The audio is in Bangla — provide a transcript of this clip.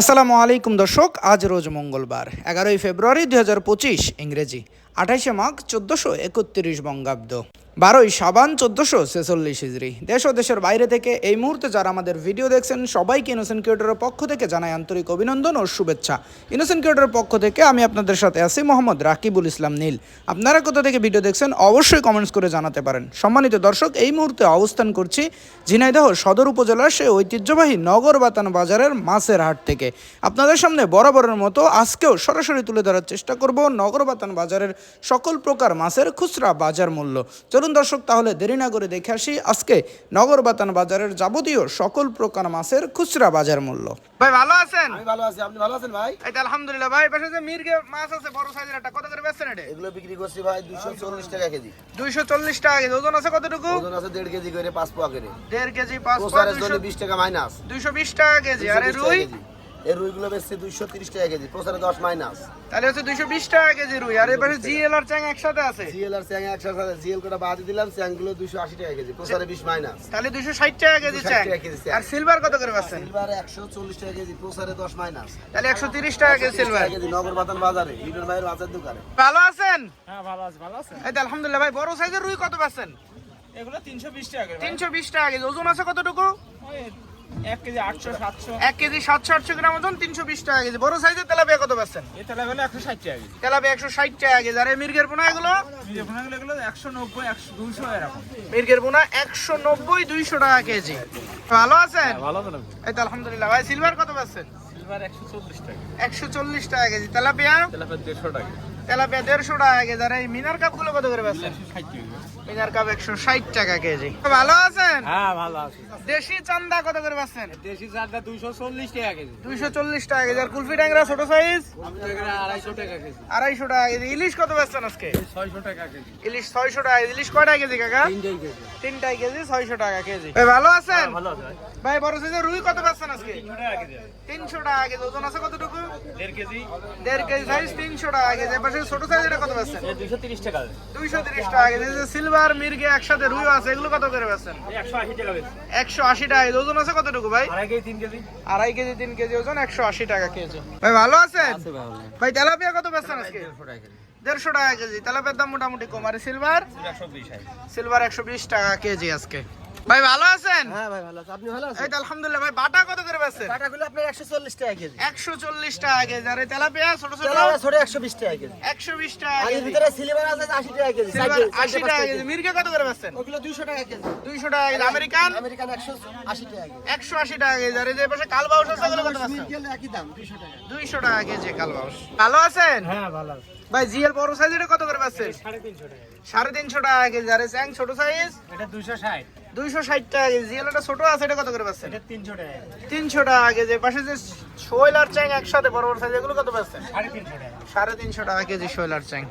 আসসালামু আলাইকুম দর্শক আজ রোজ মঙ্গলবার এগারোই ফেব্রুয়ারি দু হাজার পঁচিশ ইংরেজি। আঠাইশে মাঘ চোদ্দোশো একত্রিশ বঙ্গাব্দ। বারোই সাবান চোদ্দোশো ছেচল্লিশ হিজড়ি। দেশ ও দেশের বাইরে থেকে এই মুহূর্তে যারা আমাদের ভিডিও দেখছেন, সবাইকে ইনোসেন্ট ক্রিয়েটরের পক্ষ থেকে জানাই আন্তরিক অভিনন্দন ও শুভেচ্ছা। ইনোসেন্ট ক্রিয়েটরের পক্ষ থেকে আমি আপনাদের সাথে আছি মোহাম্মদ রাকিবুল ইসলাম নীল। আপনারা কোথা থেকে ভিডিও দেখছেন, অবশ্যই কমেন্টস করে জানাতে পারেন। সম্মানিত দর্শক, এই মুহূর্তে অবস্থান করছি ঝিনাইদহ সদর উপজেলার সেই ঐতিহ্যবাহী নগরবাতান বাজারের মাছের হাট থেকে। আপনাদের সামনে বরাবরের মতো আজকেও সরাসরি তুলে ধরার চেষ্টা করব নগরবাতান বাজারের সকল প্রকার মাছের খুচরা বাজার মূল্য। চলুন দর্শক তাহলে দেরি না করে দেখে আসি আজকে নগরবাতান বাজারের যাবতীয় সকল প্রকার মাছের খুচরা বাজার মূল্য। ভাই ভালো আছেন? আমি ভালো আছি। আপনি ভালো আছেন ভাই? এই তো আলহামদুলিল্লাহ। ভাই পাশে যে মির্গে মাছ আছে বড় সাইজের একটা কত করে বেচছেন এটা? এগুলো বিক্রি করছি ভাই দুশো চল্লিশ টাকা কেজি। দুইশো চল্লিশ টাকা কেজি। ওজন আছে কতটুকু? ওজন আছে দেড় কেজি করে পাঁচ পোয়া করে। দেড় কেজি পাঁচ প্রসারের জন্য বিশ টাকা মাইনাস। দুইশো বিশ টাকা কেজি। আরে রুই? এই রুইগুলো বেচছি দুইশো তিরিশ টাকা কেজি প্রসারে দশ মাইনাস তাহলে হচ্ছে দুইশো বিশ টাকা কেজি রুই আর এবারে জিএল আর চ্যাং একসাথে আছে? জিএল আর চ্যাং একসাথে জিএল করে বাদ দিলাম চ্যাংগুলো দুইশো আশি টাকা কেজি প্রসারে বিশ মাইনাস তাহলে দুইশো ষাট টাকা কেজি 260 চ্যাং। টাকা কেজি চ্যাং। আর সিলভার কত করে পাচ্ছেন? সিলভারে একশো চল্লিশ টাকা কেজি প্রসারে দশ মাইনাস তাহলে একশো তিরিশ টাকা কেজি সিলভার। কেজি নগর বাতান বাজারে লিটন ভাইয়ের মাছের দোকানে। ভালো আছেন? হ্যাঁ ভালো আছে ভালো আছে এই তো আলহামদুলিল্লাহ ভাই বড় সাইজের রুই কত পাচ্ছেন? এগুলো তিনশো বিশ টাকা। তিনশো বিশ টাকা কেজি ওজন আছে কতটুকু? এক কেজি আটশো সাতশো। এক কেজি সাতশো আটশো গ্রাম ওজন তিনশো বিশ টাকা কেজি। বড় সাইজের তেলাপিয়া কত পাচ্ছেন? এ তাহলে একশো ষাট টাকা কেজি। তেলাপিয়া একশো ষাট টাকা কেজি। আর এই মির্গের পোনা এগুলো? এগুলো একশো নব্বই একশো দুশো এরকম। মির্গের পোনা একশো নব্বই দুইশো টাকা কেজি। ভালো আছেন? ভালো তো এই তো আলহামদুলিল্লাহ। ভাই সিলভার কত পাচ্ছেন? সিলভার একশো চল্লিশ টাকা। একশো চল্লিশ টাকা কেজি। তেলাপিয়া দেড়শো টাকা। তেলাপিয়া দেড়শো টাকা কেজি আর এই মিনার কাপগুলো কত করে মিনার কাপ একশো ষাট টাকা কেজি ভালো আছেন হ্যাঁ ভালো আছে দেশি চান্দা কত করে দেশি চারটা দুইশো চল্লিশ টাকা কেজি দুইশো চল্লিশ টাকা কেজি আর কুলফি ট্যাংরা ছোট সাইজ আড়াইশো টাকা কেজি আড়াইশো টাকা কেজি ইলিশ কত আজকে ছয়শো টাকা কেজি ইলিশ ছয়শো টাকা ইলিশ কয়টা কেজি কাকা তিনটাই কেজি ছয়শো টাকা কেজি ভাই ভালো আছেন ভাই বড় সাইজের রুই কত পাচ্ছেন আজকে তিনশো টাকা কেজি ওজন আছে কতটুকু দেড় কেজি দেড় কেজি সাইজ তিনশো টাকা কেজি ছোট সাইজের কত পাচ্ছেন দুইশো তিরিশ টাকা দুইশো তিরিশ টাকা কেজি। এই যে সিলভার মির্গে একসাথে রুই আছে এগুলো কত করে পাচ্ছেন একশো আশি টাকা টাকা ওজন আছে কতটুকু ভাই? আড়াই কেজি তিন কেজি। আড়াই কেজি তিন কেজি ওজন একশো আশি টাকা কেজি। ভাই ভালো আছেন? ভাই তেলাপিয়া কত পাচ্ছেন আজকে? দেড়শো টাকা কেজি। তেলাপিয়ার দাম মোটামুটি কম। আর সিলভার সিলভার একশো বিশ টাকা কেজি আজকে। ভাই ভালো আছেন হ্যাঁ ভাই ভালো আছে আপনি ভালো আছেন এই তো আলহামদুলিল্লাহ ভাই বাটা কত করে পাচ্ছেন টাকাগুলো আপনার একশো চল্লিশ টাকা কেজি একশো চল্লিশ টাকা কেজি আর তেলাপিয়া ছোট ছোট ছোট একশো বিশ টাকা কেজি একশো বিশ টাকা আর এর ভিতরে সিলভার আছে আশি টাকা কেজি সিলভার আশি টাকা কেজি মির্গে কত করে পাচ্ছেন ওগুলো দুশো টাকা কেজি দুইশো টাকা কেজি আমেরিকান আমেরিকান একশো আশি টাকা কেজি একশো আশি টাকা কেজি আর এই যে পাশে কালবাউস আছে ওগুলো কত পাচ্ছেন গেলে একই দাম দুশো টাকা দুইশো টাকা কেজি কালবাউস ভালো আছেন হ্যাঁ ভালো আছে ভাই জিএল বড় সাইজের কত করে পাচ্ছেন সাড়ে তিনশো টাকা সাড়ে তিনশো টাকা কেজি আর চ্যাং ছোট সাইজ এটা দুশো ষাট দুইশো ষাট টাকা কেজি। এটা ছোট আছে এটা কত করে পাচ্ছেন এটা তিনশো টাকা তিনশো টাকা কেজি। পাশে যে শৈল আর চ্যাং একসাথে বড় বড় সাইজ এগুলো কত পাচ্ছেন সাড়ে তিনশো টাকা। সাড়ে তিনশো টাকা কেজি শৈল আর চ্যাং।